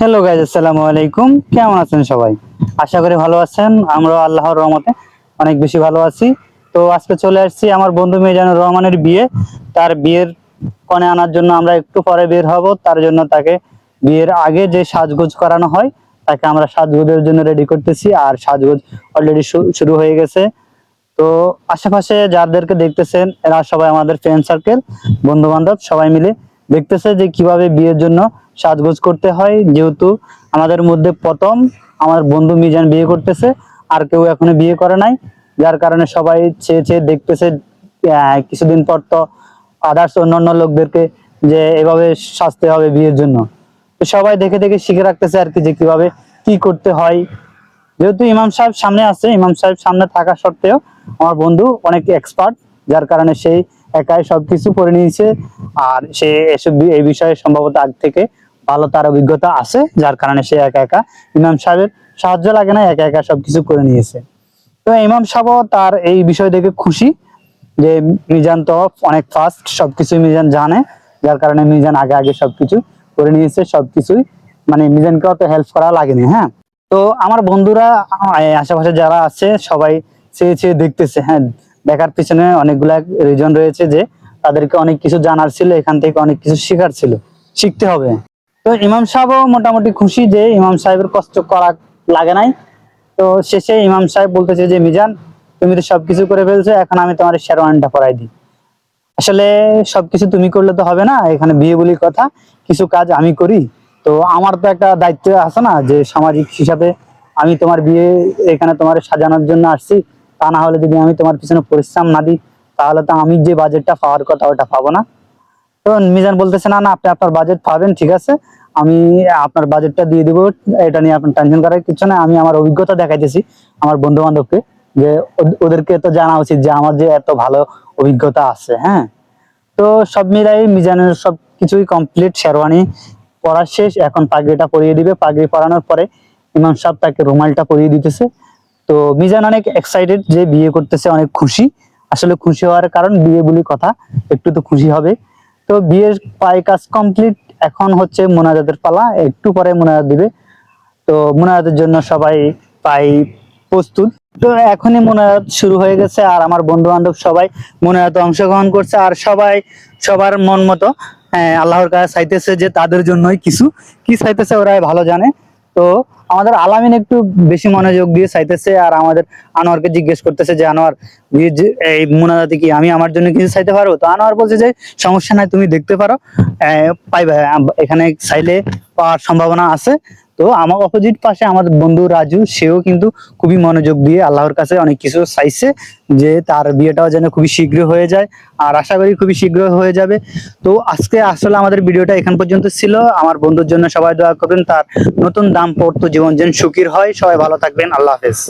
Hello guys আসসালামু আলাইকুম। কেমন আছেন সবাই? আশা করি ভালো আছেন। আমরা আল্লাহর রহমতে অনেক বেশি ভালো আছি। তো আজকে চলে আসছি আমার বন্ধু মিজানুর রহমানের বিয়ে। তার বিয়ের কনে আনার জন্য আমরা একটু পরে বের হব। তার জন্য তাকে বিয়ের আগে যে সাজগোজ করানো হয়, তাকে আমরা সাজগোজের জন্য রেডি করতেছি। আর সাজগোজ অলরেডি শুরু হয়ে গেছে। তো আশেপাশে যাদেরকে দেখতেছেন, এরা সবাই আমাদের ফ্রেন্ড সার্কেল বন্ধু বান্ধব সবাই মিলে দেখতেছে যে কীভাবে বিয়ের জন্য সাজগোজ করতে হয়, যেহেতু আমাদের মধ্যে প্রথম আমার বন্ধু মিজান বিয়ে করতেছে, আর কেউ এখনও বিয়ে করে নাই। যার কারণে সবাই চেয়ে চেয়ে দেখতেছে কিছুদিন পর তো আদার্স অন্যান্য লোকদেরকে যে এভাবে সাজতে হবে বিয়ের জন্য। তো সবাই দেখে দেখে শিখে রাখতেছে আর কি যে কীভাবে কি করতে হয়। যেহেতু ইমাম সাহেব সামনে আছে, ইমাম সাহেব সামনে থাকা সত্ত্বেও আমার বন্ধু অনেক এক্সপার্ট যার কারণে সেই একাই সবকিছু করে নিয়েছে। আর সে এসব এই বিষয়ে সম্ভবত আগ থেকে ভালো তার অভিজ্ঞতা আছে, যার কারণে সে একা একা ইমাম সাহেবের সাহায্য লাগে না, একা একা সবকিছু করে নিয়েছে। তো ইমাম সাহেবও তার এই বিষয় দেখে খুশি যে মিজান তো অনেক ফাস্ট সবকিছু মিজান জানে, যার কারণে মিজান আগে আগে সবকিছু করে নিয়েছে, সবকিছুই। মানে মিজানকে অত হেল্প করা লাগেনি হ্যাঁ? তো আমার বন্ধুরা আশেপাশে যারা আছে, সবাই চেয়ে চেয়ে দেখতেছে হ্যাঁ? দেখার পিছনে অনেকগুলা রিজন রয়েছে যে তাদেরকে অনেক কিছু জানার ছিল, এখান থেকে অনেক কিছু শেখার ছিল। শিখতে হবে। তো ইমাম সাহেবও মোটামুটি খুশি যে ইমাম সাহেবের কষ্ট করা লাগে নাই। তো শেষে ইমাম সাহেব বলতেছে যে, মিজান, তুমি তো সবকিছু করে ফেলছো, এখন আমি তোমার শেরওয়ানিটা পরাই দিই। আসলে সবকিছু তুমি করলে তো হবে না, এখানে বিয়ে বলি কথা, কিছু কাজ আমি করি। তো আমার তো একটা দায়িত্ব আছে না, যে সামাজিক হিসাবে আমি তোমার বিয়ে এখানে তোমার সাজানোর জন্য আসছি। তা না হলে যদি আমি তোমার পিছনে পরিশ্রম না দিই, তাহলে তো আমি যে বাজেটটা পাওয়ার কথা, ওটা পাবো না। তো মিজান বলতেছে, না না, আপনি আপনার বাজেট পাবেন, ঠিক আছে। আমি আপনার বাজেটটা দিয়ে দিব। এটা নিয়ে আপনার টেনশন করার কিছু না আমি আমার অভিজ্ঞতা দেখাইতেছি আমার বন্ধু বান্ধবকে যে ওদেরকে তো জানা উচিত যে আমার যে এত ভালো অভিজ্ঞতা আছে হ্যাঁ? তো সব মিলাই মিজানের সব কিছুই কমপ্লিট শেরওয়ানি পড়া শেষ। এখন পাগড়িটা পরিয়ে দিবে। পাগড়ি পরানোর পরে ইমাম সাহেব তাকে রুমালটা পরিয়ে দিতেছে। তো মিজান অনেক এক্সাইটেড যে বিয়ে করতেছে, অনেক খুশি। আসলে খুশি হওয়ার কারণ বিয়ে বলি কথা, একটু তো খুশি হবে। তো বিয়ের প্রায় কাজ কমপ্লিট এখন হচ্ছে মোনাজাতের পালা একটু পরে মোনাজাত দিবে। তো মোনাজাতের জন্য সবাই পাই প্রস্তুত। তো এখনই মোনাজাত শুরু হয়ে গেছে আর আমার বন্ধু বান্ধব সবাই মোনাজাতে অংশগ্রহণ করছে আর সবাই সবার মন মতো আহ, আল্লাহর কাছে চাইতেছে যে তাদের জন্যই কিছু। কি চাইতেছে ওরা ভালো জানে। তো আমাদের আলামিন একটু বেশি মনোযোগ দিয়ে চাইতেছে আর আমাদের আনোয়ারকে জিজ্ঞেস করতেছে যে, আনোয়ার, এই মোনাজাতে কি আমি আমার জন্য কিছু চাইতে পারব? তো আনোয়ার বলছে যে, সমস্যা নাই, তুমি দেখতে পারো। পাইবে, এখানে চাইলে পাওয়ার সম্ভাবনা আছে। তো আমার অপোজিট পাশে আমার বন্ধু রাজু, সেও কিন্তু খুবই মনোযোগ দিয়ে আল্লাহর কাছে অনেক কিছু চাইছে যে তার বিয়েটাও যেন খুবই শীঘ্র হয়ে যায় আর আশা করি খুবই শীঘ্র হয়ে যাবে। তো আজকে আসলে আমাদের ভিডিওটা এখান পর্যন্ত ছিল। আমার বন্ধুর জন্য সবাই দোয়া করবেন। তার নতুন দাম পড়তো জীবন যেন সুখীর হয়। সবাই ভালো থাকবেন। আল্লাহ হাফেজ।